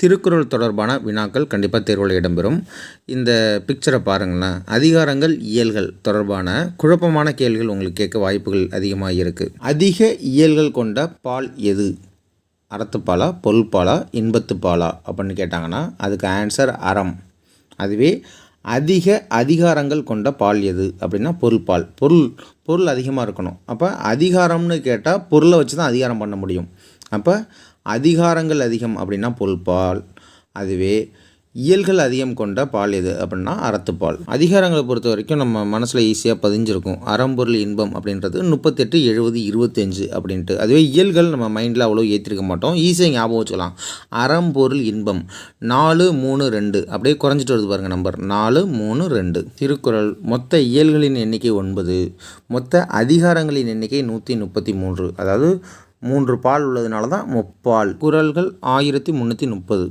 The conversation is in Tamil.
திருக்குறள் தொடர்பான வினாக்கள் கண்டிப்பாக தேர்வில் இடம்பெறும். இந்த பிக்சரை பாருங்களேன். அதிகாரங்கள் இயல்கள் தொடர்பான குழப்பமான கேள்விகள் உங்களுக்கு கேட்க வாய்ப்புகள் அதிகமாக இருக்குது அதிக இயல்கள் கொண்ட பால் எது? அறத்துப்பாலா பொருள்பாலா இன்பத்துப்பாலா அப்படின்னு கேட்டாங்கன்னா அதுக்கு ஆன்சர் அறம். அதுவே அதிக அதிகாரங்கள் கொண்ட பால் எது? அப்படின்னா பொருள்பால். பொருள் பொருள் அதிகமாக இருக்கணும். அப்போ அதிகாரம்னு கேட்டால் பொருளை வச்சு தான் அதிகாரம் பண்ண முடியும். அப்போ அதிகாரங்கள் அதிகம் அப்படின்னா பொருள்பால் அதுவே இயல்கள் அதிகம் கொண்ட பால் எது அப்படின்னா அறத்துப்பால் அதிகாரங்களை பொறுத்த வரைக்கும் நம்ம மனசில் ஈஸியாக பதிஞ்சிருக்கும். அறம்பொருள் இன்பம் அப்படின்றது முப்பத்தெட்டு எழுபது இருபத்தஞ்சு அப்படின்ட்டு. அதுவே இயல்கள் நம்ம மைண்டில் அவ்வளோ ஏற்றிருக்க மாட்டோம். ஈஸியாக ஞாபகம் வச்சுக்கலாம். அறம்பொருள் இன்பம். நாலு மூணு ரெண்டு. அப்படியே குறைஞ்சிட்டு வருது பாருங்கள் நம்பர் நாலு மூணு ரெண்டு. திருக்குறள். மொத்த இயல்களின் எண்ணிக்கை ஒன்பது. மொத்த அதிகாரங்களின் எண்ணிக்கை நூற்றி முப்பத்தி மூன்று. அதாவது மூன்று பால் உள்ளதுனால தான் முப்பால் குரல்கள் ஆயிரத்தி முந்நூற்றி முப்பது.